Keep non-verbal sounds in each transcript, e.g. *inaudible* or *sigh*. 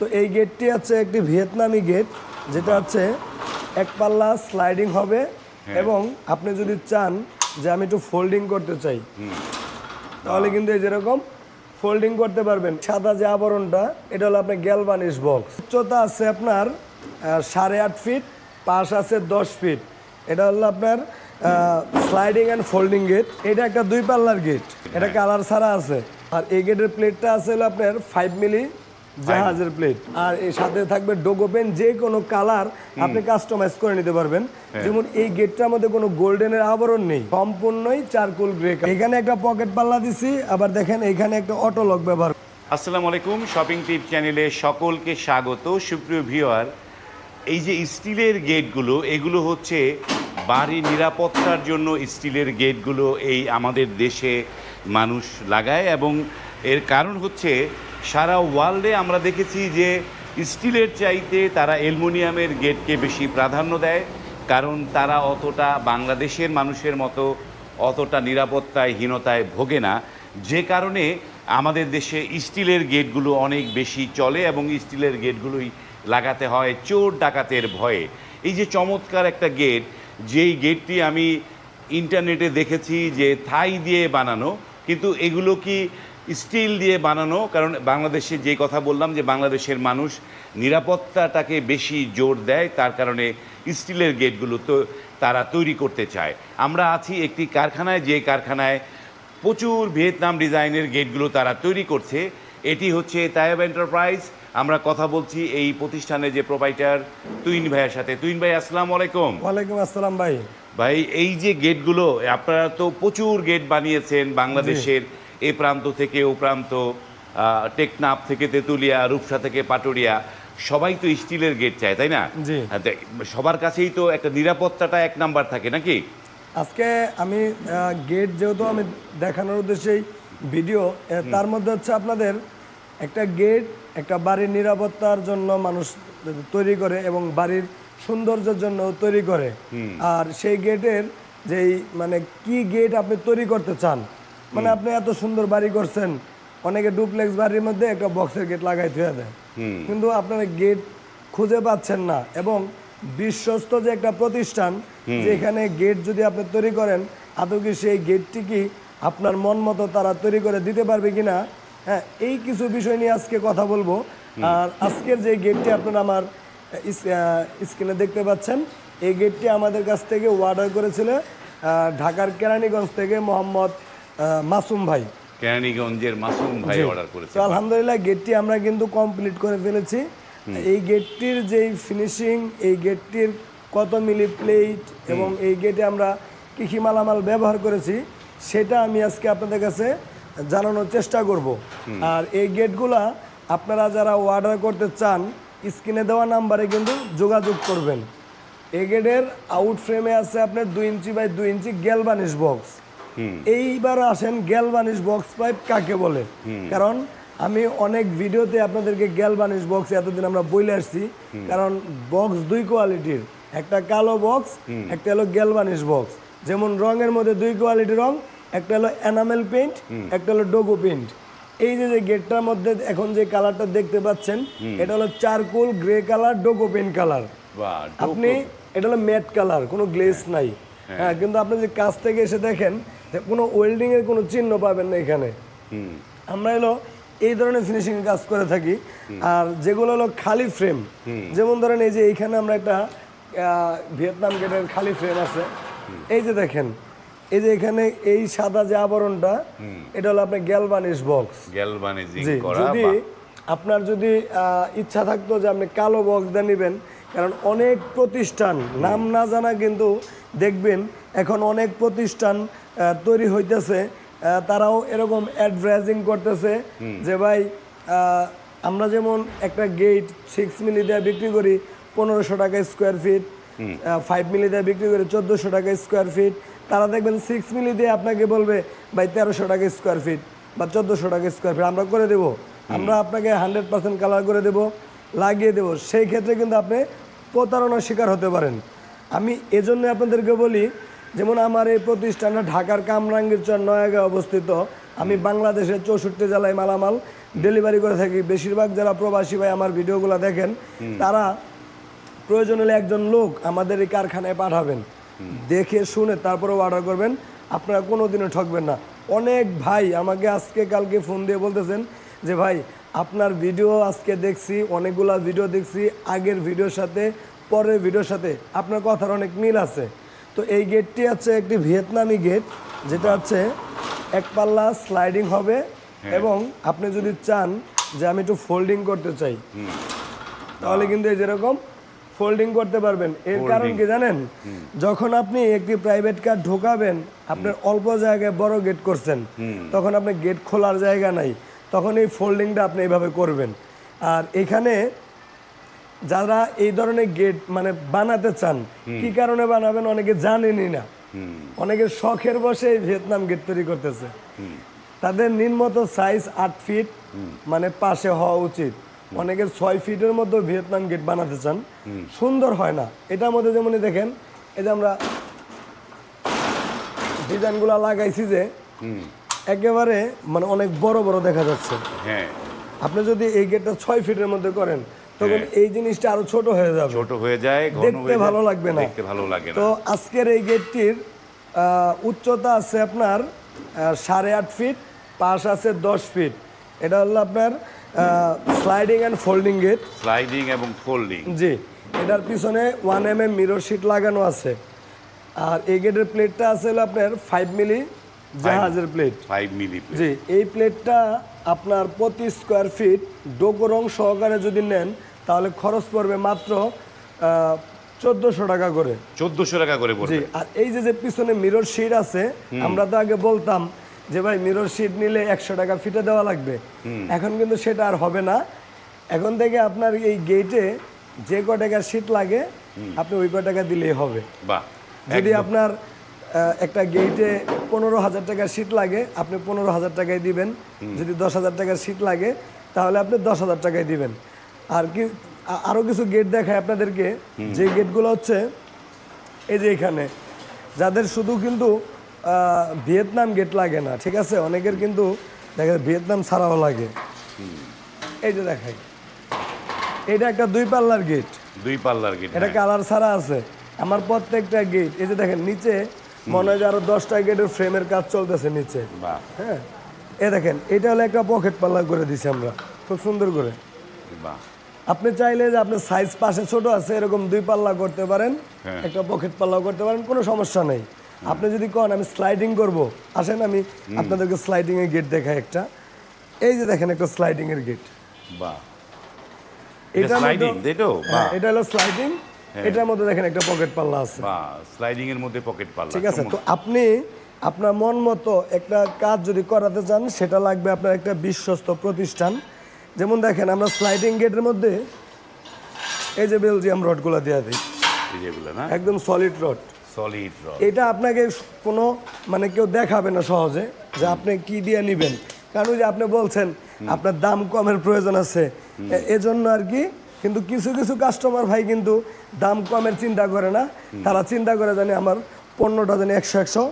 তো এই গেটটি হচ্ছে একটি ভিয়েতনামি গেট যেটা হচ্ছে এক পাল্লা স্লাইডিং হবে এবং আপনি যদি চান যে আমি একটু ফোল্ডিং করতে চাই তাহলে কিন্তু এই যেরকম ফোল্ডিং করতে পারবেন। সাদা যে আবরণটা এটা হলো আপনার গ্যালভানিশ বক্স। উচ্চতা আছে আপনার সাড়ে আট ফিট পাশ আছে দশ ফিট। এটা হলো আপনার স্লাইডিং অ্যান্ড ফোল্ডিং গেট। এটা একটা দুই পাল্লার গেট। এটা কালার ছাড়া আছে। আর এই গেটের প্লেটটা আছে হলো আপনার ফাইভ মিলি জাহাজের প্লেট আর এর সাথে থাকবে ডোগো পেন যে কোনো কালার আপনি কাস্টমাইজ করে নিতে পারবেন। যেমন এই গেটটার মধ্যে কোনো গোল্ডেনের আবরণ নেই। সম্পূর্ণই চারকোল গ্রে এখানে একটা পকেট পাল্লা দিছি আবার দেখেন এখানে একটা অটো লক ব্যবহার। আসসালামু আলাইকুম শপিং টিপ চ্যানেলে সকলকে স্বাগত। সুপ্রিয় ভিউয়ার এই যে স্টিলের গেটগুলো এগুলো হচ্ছে বাড়ি নিরাপত্তার জন্য স্টিলের গেটগুলো এই আমাদের দেশে মানুষ লাগায় এবং এর কারণ হচ্ছে সারা ওয়ার্ল্ডে আমরা দেখেছি যে স্টিলের চাইতে তারা অ্যালুমিনিয়ামের গেটকে বেশি প্রাধান্য দেয়, কারণ তারা অতটা বাংলাদেশের মানুষের মতো অতটা নিরাপত্তায় হীনতায় ভোগে না। যে কারণে আমাদের দেশে স্টিলের গেটগুলো অনেক বেশি চলে এবং স্টিলের গেটগুলোই লাগাতে হয় চোর ডাকাতের ভয়ে। এই যে চমৎকার একটা গেট, যেই গেটটি আমি ইন্টারনেটে দেখেছি যে থাই দিয়ে বানানো, কিন্তু এগুলো কি স্টিল দিয়ে বানানো কারণ বাংলাদেশে যে কথা বললাম যে বাংলাদেশের মানুষ নিরাপত্তাটাকে বেশি জোর দেয় তার কারণে স্টিলের গেটগুলো তো তারা তৈরি করতে চায়। আমরা আছি একটি কারখানায় যে কারখানায় প্রচুর ভিয়েতনাম ডিজাইনের গেটগুলো তারা তৈরি করছে। এটি হচ্ছে তায়েব এন্টারপ্রাইজ। আমরা কথা বলছি এই প্রতিষ্ঠানের যে প্রোভাইডার তুইন ভাইয়ের সাথে। তুইন ভাই আসসালামু আলাইকুম। ওয়ালাইকুম আসসালাম ভাই। ভাই এই যে গেটগুলো আপনারা তো প্রচুর গেট বানিয়েছেন বাংলাদেশের এ প্রান্ত থেকে ও প্রান্ত টেকনাফ থেকে তেঁতুলিয়া রূপসা থেকে পাটুরিয়া সবাই তো স্টিলের গেট চায় তাই না? সবার কাছেই তো একটা নিরাপত্তাটা এক নাম্বার থাকে নাকি? আজকে আমি গেট যেহেতু আমি দেখানোর উদ্দেশ্যেই ভিডিও তার মধ্যে হচ্ছে আপনাদের একটা গেট একটা বাড়ির নিরাপত্তার জন্য মানুষ তৈরি করে এবং বাড়ির সৌন্দর্যের জন্য তৈরি করে। আর সেই গেটের যেই মানে কি গেট আপনি তৈরি করতে চান মানে আপনি এত সুন্দর বাড়ি করছেন অনেকে ডুপ্লেক্স বাড়ির মধ্যে একটা বক্সের গেট লাগাই থুয়ে দেয়। কিন্তু আপনারা গেট খুঁজে পাচ্ছেন না এবং বিশ্বস্ত যে একটা প্রতিষ্ঠান যেখানে গেট যদি আপনি তৈরি করেন আদৌ কি সেই গেটটি কি আপনার মন মতো তারা তৈরি করে দিতে পারবে কিনা? হ্যাঁ এই কিছু বিষয় নিয়ে আজকে কথা বলব। আর আজকের যে গেটটি আপনারা আমার স্ক্রিনে দেখতে পাচ্ছেন এই গেটটি আমাদের কাছ থেকে অর্ডার করেছিল ঢাকার কেরানীগঞ্জ থেকে মোহাম্মদ মাসুম ভাই। কেরানীগঞ্জের মাসুম ভাই অর্ডার করেছে। তো আলহামদুলিল্লাহ গেটটি আমরা কিন্তু কমপ্লিট করে ফেলেছি। এই গেটটির যেই ফিনিশিং এই গেটটির কত মিলি প্লেট এবং এই গেটে আমরা কী কী মালামাল ব্যবহার করেছি সেটা আমি আজকে আপনাদের কাছে জানানোর চেষ্টা করব। আর এই গেটগুলা আপনারা যারা অর্ডার করতে চান স্ক্রিনে দেওয়া নাম্বারে কিন্তু যোগাযোগ করবেন। এই গেটের আউট ফ্রেমে আছে আপনার দুই ইঞ্চি বাই দুই ইঞ্চি গ্যালবানিশ বক্স এইবার আসেন গ্যালবানিশ বক্স পাইপ কাকে বলে? কারণ আমি অনেক ভিডিওতে আপনাদেরকে গ্যালবানিশ বক্স এতদিন আমরা বলে আসছি। কারণ বক্স দুই কোয়ালিটির একটা কালো বক্স একটা হলো গ্যালবানিশ বক্স। যেমন রঙের মধ্যে দুই কোয়ালিটির রং একটা হলো এনামেল পেইন্ট একটা হলো ডোগো পেইন্ট। এই যে গেটটার মধ্যে এখন যে কালারটা দেখতে পাচ্ছেন এটা হলো চারকোল গ্রে কালার ডোগো পেইন্ট কালার। আপনি এটা হলো ম্যাট কালার কোনো গ্লেস নাই। হ্যাঁ কিন্তু আপনি যে কাছ থেকে এসে দেখেন কোনো ওয়েল্ডিং এর কোনো চিহ্ন পাবেন না এখানে। আমরা এলো এই ধরনের ফিনিশিং কাজ করে থাকি। আর যেগুলো হলো খালি ফ্রেম যেমন ধরেন এই যে এইখানে আমরা একটা ভিয়েতনাম গেটের খালি ফ্রেম আছে। এই যে দেখেন এই যে এখানে এই সাদা যে আবরণটা এটা হলো আপনার গ্যালবানিশ বক্স গ্যালভানাইজিং জি করা যদি আপনার যদি ইচ্ছা থাকতো যে আপনি কালো বক্স দিয়ে নেবেন কারণ অনেক প্রতিষ্ঠান নাম না জানা কিন্তু দেখবেন এখন অনেক প্রতিষ্ঠান তৈরি হইতেছে। তারাও এরকম অ্যাডভার্টাইজিং করতেছে যে ভাই আমরা যেমন একটা গেট সিক্স মিলি দিয়ে বিক্রি করি পনেরোশো টাকা স্কোয়ার ফিট ফাইভ মিলি দিয়ে বিক্রি করি চোদ্দোশো টাকা স্কোয়ার ফিট তারা দেখবেন সিক্স মিলি দিয়ে আপনাকে বলবে ভাই তেরোশো টাকা স্কোয়ার ফিট বা চোদ্দোশো টাকা স্কোয়ার ফিট আমরা করে দেবো। আমরা আপনাকে হান্ড্রেড পার্সেন্ট কালার করে দেবো লাগিয়ে দেবো। সেই ক্ষেত্রে কিন্তু আপনি প্রতারণার শিকার হতে পারেন। আমি এজন্য আপনাদেরকে বলি যেমন আমার এই প্রতিষ্ঠানটা ঢাকার কামরাঙ্গীর চর নয়াগাঁ অবস্থিত। আমি বাংলাদেশের চৌষট্টি জেলায় মালামাল ডেলিভারি করে থাকি। বেশিরভাগ যারা প্রবাসী ভাই আমার ভিডিওগুলো দেখেন তারা প্রয়োজন হলে একজন লোক আমাদের এই কারখানায় পাঠাবেন। দেখে শুনে তারপরে অর্ডার করবেন। আপনারা কোনো দিনও ঠকবেন না। অনেক ভাই আমাকে আজকে কালকে ফোন দিয়ে বলতেছেন যে ভাই আপনার ভিডিও আজকে দেখছি অনেকগুলা ভিডিও দেখছি। আগের ভিডিওর সাথে পরের ভিডিওর সাথে আপনার কথার অনেক মিল আছে। তো এই গেটটি হচ্ছে একটি ভিয়েতনামি গেট যেটা হচ্ছে এক পাল্লা স্লাইডিং হবে এবং আপনি যদি চান যে আমি একটু ফোল্ডিং করতে চাই তাহলে কিন্তু এই যেরকম ফোল্ডিং করতে পারবেন। এর কারণ কি জানেন? যখন আপনি একটি প্রাইভেট কার ঢোকাবেন আপনার অল্প জায়গায় বড় গেট করছেন তখন আপনি গেট খোলার জায়গা নাই তখন এই ফোল্ডিংটা আপনি এইভাবে করবেন। আর এখানে যারা এই ধরনের গেট মানে বানাতে চান কি কারণে বানাবেন অনেকে জানেনই না। অনেকে শখের বসে ভিয়েতনাম গেট তৈরি করতেছে। তাদের নিম্নত সাইজ আট ফিট মানে পাশে হওয়া উচিত। অনেকে ছয় ফিটের মধ্যে ভিয়েতনাম গেট বানাতে চান। সুন্দর হয় না। এটার মধ্যে যেমন দেখেন এই যে আমরা ডিজাইনগুলো লাগাইছি যে একেবারে মানে অনেক বড় বড় দেখা যাচ্ছে। হ্যাঁ। আপনি যদি এই গেটটা ছয় ফিটের মধ্যে করেন তখন এই জিনিসটা আরও ছোট হয়ে যাবে। ছোট হয়ে যায় দেখতে ভালো লাগবে না। দেখতে ভালো লাগে তো আজকের এই গেটটির উচ্চতা আছে আপনার সাড়ে আট ফিট পাশ আছে দশ ফিট। এটা হলো আপনার sliding and folding gate sliding এবং ফোল্ডিং জি এটার পিছনে one M M mirror sheet লাগানো আছে। আর এই গেটের প্লেটটা আছে হলো আপনার ফাইভ মিলি জাহাজের প্লেট ফাইভ মিলি জি এই প্লেটটা আপনার প্রতি স্কোয়ার ফিট ডোকো রং সহকারে যদি নেন তাহলে খরচ পড়বে মাত্র চোদ্দোশো টাকা করে। চোদ্দশো টাকা করে জি আর এই যে যে পিছনে মিরর শিট আছে আমরা তো আগে বলতাম যে ভাই মিরর শিট নিলে একশো টাকা ফিটে দেওয়া লাগবে। এখন কিন্তু সেটা আর হবে না। এখন থেকে আপনার এই গেটে যে ক টাকার শিট লাগে আপনি ওই ক টাকা দিলেই হবে। যদি আপনার একটা গেটে পনেরো হাজার টাকার সিট লাগে আপনি পনেরো হাজার টাকায় দিবেন। যদি দশ হাজার টাকার সিট লাগে তাহলে আপনি দশ হাজার টাকায় দিবেন। আর কি আরও কিছু গেট দেখায় আপনাদেরকে। যে গেটগুলো হচ্ছে এই যে এখানে যাদের শুধু কিন্তু ভিয়েতনাম গেট লাগে না ঠিক আছে? অনেকের কিন্তু দেখা যায় ভিয়েতনাম ছাড়াও লাগে। এই যে দেখাই এটা একটা দুই পাল্লার গেট দুই পাল্লার গেট এটা কালার ছাড়া আছে। আমার প্রত্যেকটা গেট এই যে দেখেন নিচে মনে হয় যে আরও দশটা গেটের ফ্রেমের কাজ চলতেছে নিচে। বাহ। হ্যাঁ? এ দেখেন এটা হলো একটা পকেট পাল্লা করে দিছি আমরা। খুব সুন্দর করে। বাহ। আপনি চাইলে যে আপনার সাইজ পাশে ছোট আছে এরকম দুই পাল্লা করতে পারেন হ্যাঁ। একটা পকেট পাল্লাও করতে পারেন কোনো সমস্যা নেই। আপনি যদি কন আমি স্লাইডিং করব। আসেন আমি আপনাদেরকে স্লাইডিং এর গেট দেখাই একটা। এই যে দেখেন একটা স্লাইডিং এর গেট বাহ। এটার মধ্যে- স্লাইডিং হ্যাঁ, বাহ। এটা হলো স্লাইডিং এটার মধ্যে দেখেন একটা পকেট পাল্লা আছে। বাহ স্লাইডিং এর মধ্যে পকেট পাল্লা ঠিক আছে তো আপনি আপনার মন মতো একটা কাজ যদি করাতে চান সেটা লাগবে আপনার একটা বিশ্বস্ত প্রতিষ্ঠান। যেমন দেখেন আমরা স্লাইডিং গেটের মধ্যে এই যে বেলজিয়াম রডগুলো দেওয়া দিই। যেগুলো না? একদম সলিড রড সলিড রড এটা আপনাকে কোনো মানে কেউ দেখাবে না সহজে যে আপনি কি দিয়ে নেবেন। কারণ যে আপনি বলছেন আপনার দাম কমের প্রয়োজন আছে। এজন্য আর কি কিন্তু কিছু কিছু কাস্টমার ভাই কিন্তু দাম কমের চিন্তা করে না। তারা চিন্তা করে জানে আমার পণ্যটা যেন একশো একশো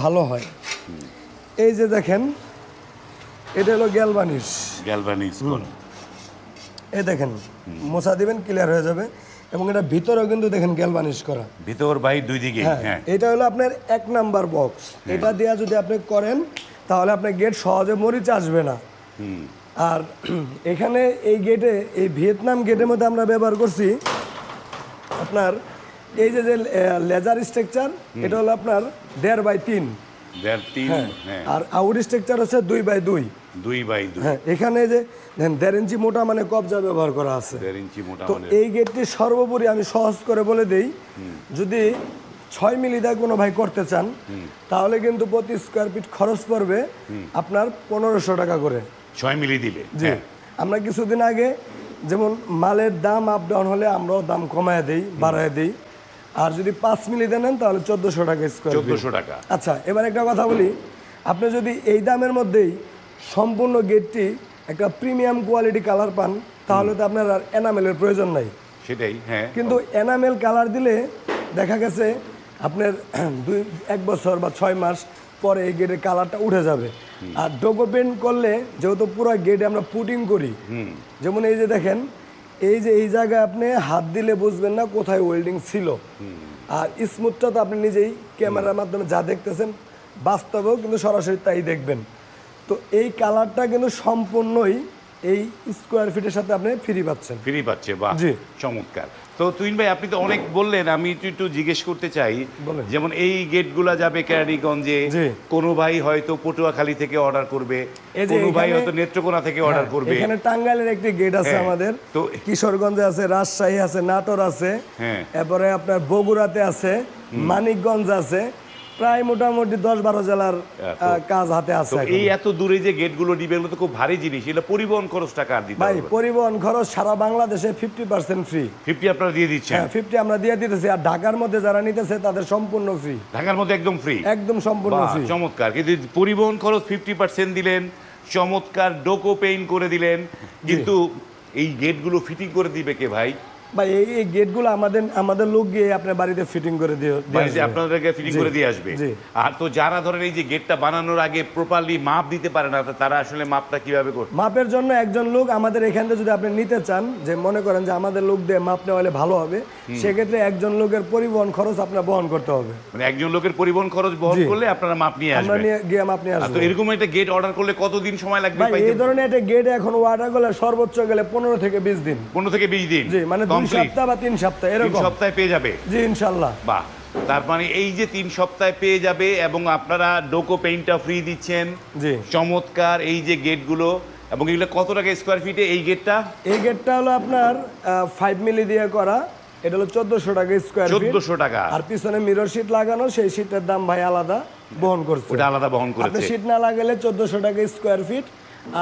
ভালো হয়। এই যে দেখেন এটা হলো গ্যালবানিশ। গ্যালভানিজ এ দেখেন মোছা দিবেন ক্লিয়ার হয়ে যাবে এবং এটা ভিতরেও কিন্তু দেখেন গ্যালবানিশ করা। ভিতর বাইর দুই দিকে হ্যাঁ হ্যাঁ। এটা হলো আপনার এক নাম্বার বক্স এটা দেওয়া যদি আপনি করেন তাহলে আপনার গেট সহজে মরিচ আসবে না। আর এখানে এই গেটে এই ভিয়েতনাম গেটের মধ্যে আমরা ব্যবহার করছি আপনার এই যে যে লেজার স্ট্রাকচার এটা হলো আপনার দেড় বাই তিন। হ্যাঁ। আর আউট স্ট্রাকচার হচ্ছে দুই বাই দুই। দুই বাই দুই। হ্যাঁ এখানে যে দেড় ইঞ্চি মোটা মানে কবজা ব্যবহার করা আছে। দেড় ইঞ্চি মোটা তো মানে এই গেটটি সর্বোপরি আমি সহজ করে বলে দেই যদি ছয় মিলি দিয়ে কোনো ভাই করতে চান তাহলে কিন্তু প্রতি স্কোয়ার ফিট খরচ পড়বে আপনার পনেরোশো টাকা করে। ছয় মিলি দিলে। জি। হ্যাঁ। আমরা কিছুদিন আগে যেমন মালের দাম আপ ডাউন হলে আমরাও দাম কমায় দেই বাড়ায় দেই। আর যদি পাঁচ মিলি দেন তাহলে চোদ্দোশো টাকা স্কোয়ার চোদ্দশো টাকা। আচ্ছা এবার একটা কথা বলি আপনি যদি এই দামের মধ্যেই সম্পূর্ণ গেটটি একটা প্রিমিয়াম কোয়ালিটি কালার পান তাহলে তো আপনার আর এনামেলের প্রয়োজন নাই। সেটাই হ্যাঁ। কিন্তু এনামেল কালার দিলে দেখা গেছে আপনার *clears throat* দুই এক বছর বা ছয় মাস পরে এই গেটের কালারটা উঠে যাবে। আর ডোকো পেন্ট করলে যেহেতু পুরো গেটে আমরা পুটিং করি যেমন এই যে দেখেন এই যে এই জায়গায় আপনি হাত দিলে বুঝবেন না কোথায় ওয়েল্ডিং ছিল। আর স্মুথটা তো আপনি নিজেই ক্যামেরার মাধ্যমে যা দেখতেছেন বাস্তবেও কিন্তু সরাসরি তাই দেখবেন। তো এই কালারটা কিন্তু সম্পূর্ণই এই স্কোয়ার ফিটের সাথে আপনি ফ্রি পাচ্ছেন ফ্রি পাচ্ছে বা জি। চমৎকার তো তুইন ভাই আপনি তো অনেক বললেন আমি একটু একটু জিজ্ঞেস করতে চাই। যেমন এই গেটগুলা যাবে কেরানীগঞ্জে। কোনো ভাই হয়তো পটুয়াখালী থেকে অর্ডার করবে কোনো ভাই হয়তো নেত্রকোনা থেকে অর্ডার হ্যাঁ, করবে এখানে টাঙ্গাইলের একটি গেট আছে হ্যাঁ, আমাদের তো- কিশোরগঞ্জে আছে রাজশাহী আছে নাটোর আছে হ্যাঁ। এরপরে আপনার বগুড়াতে আছে মানিকগঞ্জ আছে প্রায় মোটামুটি দশ বারো জেলার কাজ হাতে আছে এই এত দূরে যে গেটগুলো দিবে এগুলো তো খুব ভারী জিনিস। এটা পরিবহন খরচটা কার দিতে ভাই পরিবহন খরচ সারা বাংলাদেশে ফিফটি পার্সেন্ট ফ্রি ফিফটি আপনারা দিয়ে দিচ্ছেন? হ্যাঁ ফিফটি আমরা দিয়ে দিতেছি। আর ঢাকার মধ্যে যারা নিতেছে তাদের সম্পূর্ণ ফ্রি ঢাকার মধ্যে একদম ফ্রি একদম সম্পূর্ণ ফ্রি চমৎকার। কিন্তু পরিবহন খরচ ফিফটি পার্সেন্ট দিলেন চমৎকার ডোকো পেইন করে দিলেন। কিন্তু এই গেটগুলো ফিটিং করে দিবে কে ভাই? ভাই এই এই গেটগুলো আমাদের আমাদের লোক গিয়ে আপনার বাড়িতে ফিটিং করে দিয়ে বাড়িতে আপনাদেরকে ফিটিং করে দিয়ে আসবে। আর তো যারা ধরেন এই যে গেটটা বানানোর আগে প্রপারলি মাপ দিতে পারে না তারা আসলে মাপটা কীভাবে করবে? মাপের জন্য একজন লোক আমাদের এখান থেকে যদি আপনি নিতে চান যে মনে করেন যে আমাদের লোক দিয়ে মাপ নেওয়া হলে ভালো হবে সেক্ষেত্রে একজন লোকের পরিবহন খরচ আপনার বহন করতে হবে। মানে একজন লোকের পরিবহন খরচ বহন করলে আপনারা মাপ নিয়ে আমরা নিয়ে গিয়ে মাপ নিয়ে আসব। তো এরকম একটা গেট অর্ডার করলে কতদিন সময় লাগবে এই ধরনের একটা গেট এখন ওয়াটার গেলে সর্বোচ্চ গেলে পনেরো থেকে বিশ দিন। পনেরো থেকে বিশ দিন। জি মানে কমপ্লিট সপ্তাহ বা তিন সপ্তাহ এরকম। সপ্তাহে পেয়ে যাবে? জি ইনশাল্লাহ। বাহ। তার মানে এই যে তিন সপ্তাহে পেয়ে যাবে এবং আপনারা ডোকো পেইন্টটা ফ্রি দিচ্ছেন জি। চমৎকার এই যে গেটগুলো এবং এগুলো কত টাকা স্কোয়ার ফিটে এই গেটটা? এই গেটটা হলো আপনার ফাইভ মিলি দিয়ে করা। এটা হলো চোদ্দশো টাকা স্কোয়ার চোদ্দশো টাকা। আর পিছনে মিরর শিট লাগানো সেই শিটের দাম ভাই আলাদা বহন করছে। ওটা আলাদা বহন করেছে। শীট না লাগালে চোদ্দশো টাকা স্কোয়ার ফিট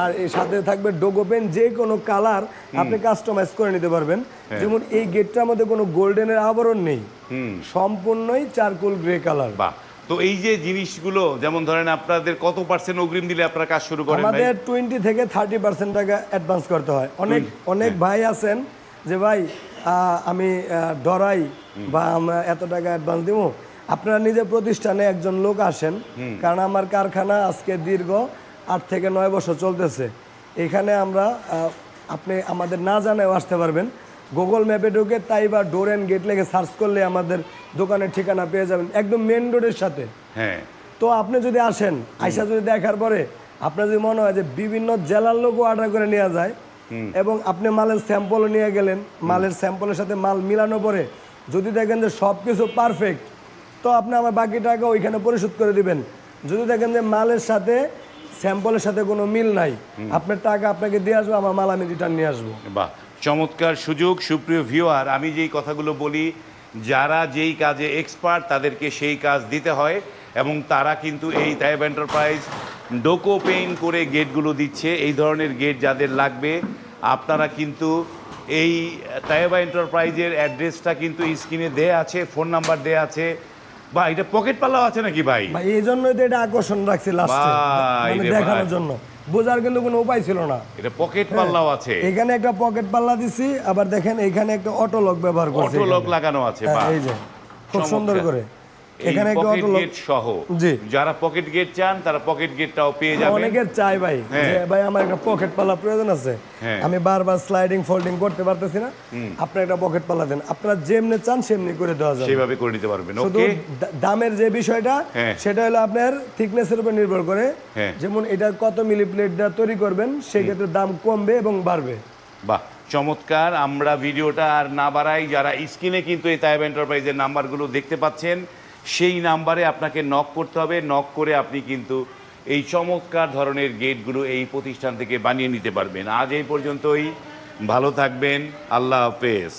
আর এর সাথে থাকবে ডোগো পেন যে কোনো কালার আপনি কাস্টমাইজ করে নিতে পারবেন। হ্যাঁ। যেমন এই গেটটার মধ্যে কোনো গোল্ডেনের আবরণ নেই। সম্পূর্ণই চারকোল গ্রে কালার বাহ। তো এই যে জিনিসগুলো যেমন ধরেন আপনাদের কত পার্সেন্ট অগ্রিম দিলে আপনারা কাজ শুরু করেন আমাদের টোয়েন্টি থেকে থার্টি পার্সেন্ট টাকা অ্যাডভান্স করতে হয়। অনেক অনেক হ্যাঁ। ভাই আছেন যে ভাই আমি ডরাই বা আমরা এত টাকা অ্যাডভান্স দিব। আপনারা নিজের প্রতিষ্ঠানে একজন লোক আসেন। কারণ আমার কারখানা আজকে দীর্ঘ আট থেকে নয় বছর চলতেছে। এখানে আমরা আপনি আমাদের না জানায় আসতে পারবেন। গুগল ম্যাপে ঢুকে তাই বা ডোর অ্যান্ড গেট লেগে সার্চ করলে আমাদের দোকানের ঠিকানা পেয়ে যাবেন একদম মেন রোডের সাথে। হ্যাঁ। তো আপনি যদি আসেন আইসা যদি দেখার পরে আপনার যদি মনে হয় যে বিভিন্ন জেলার লোকও অর্ডার করে নেওয়া যায় এবং আপনি মালের স্যাম্পলও নিয়ে গেলেন মালের স্যাম্পলের সাথে মাল মিলানো পরে যদি দেখেন যে সব কিছু পারফেক্ট তো আপনি আমার বাকি টাকা ওইখানে পরিশোধ করে দিবেন। যদি দেখেন যে মালের সাথে স্যাম্পলের সাথে কোনো মিল নাই। আপনার টাকা আপনাকে দিয়ে আসব আমার মাল আমি রিটার্ন নিয়ে আসব। বাহ চমৎকার সুযোগ সুপ্রিয় ভিউয়ার আমি যেই কথাগুলো বলি যারা যেই কাজে এক্সপার্ট তাদেরকে সেই কাজ দিতে হয় এবং তারা কিন্তু এই তাইব এন্টারপ্রাইজ ডোকো পেইন করে গেটগুলো দিচ্ছে। এই ধরনের গেট যাদের লাগবে আপনারা কিন্তু এই তাইবা এন্টারপ্রাইজের অ্যাড্রেসটা কিন্তু স্ক্রিনে দেয়া আছে ফোন নাম্বার দেয়া আছে। বা এটা পকেট পাল্লাও আছে নাকি ভাই? ভাই এই জন্যই তো এটা আকর্ষণ রাখছি লাস্টে ভাই মানে দেখানোর জন্য। বোঝার কিন্তু কোনো উপায় ছিল না। এটা পকেট পাল্লাও আছে। এখানে একটা পকেট পাল্লা দিছি আবার দেখেন এখানে একটা অটো লক ব্যবহার করছি অটো লক লাগানো আছে হ্যাঁ, এই যে খুব সুন্দর করে। এখানে পকেট গেট সহ। যারা পকেট গেট চান তারা পকেট গেটটাও পেয়ে যাবেন। অনেকের চাই ভাই হ্যাঁ। ভাই আমার একটা পকেট পাল্লা প্রয়োজন আছে। হ্যাঁ। আমি বারবার স্লাইডিং ফোল্ডিং করতে পারতেছি না। আপনি একটা পকেট পাল্লা দেন। আপনারা যেমনি চান সেমনি করে দেওয়া যাবে। সেইভাবে করে নিতে পারবেন। শুধু ওকে দামের যে বিষয়টা হ্যাঁ। সেটা হলো আপনার থিকনেসের উপর নির্ভর করে। যেমন এটা কত মিলি প্লেট দিয়ে তৈরি করবেন সেক্ষেত্রে দাম কমবে এবং বাড়বে। বাহ চমৎকার। আমরা ভিডিওটা আর না বাড়াই। যারা স্ক্রিনে কিন্তু এই তাইব এন্টারপ্রাইজের নাম্বারগুলো দেখতে পাচ্ছেন সেই নাম্বারে আপনাকে নক করতে হবে। নক করে আপনি কিন্তু এই চমৎকার ধরনের গেটগুলো এই প্রতিষ্ঠান থেকে বানিয়ে নিতে পারবেন। আজ এই পর্যন্তই। ভালো থাকবেন। আল্লাহ হাফেজ।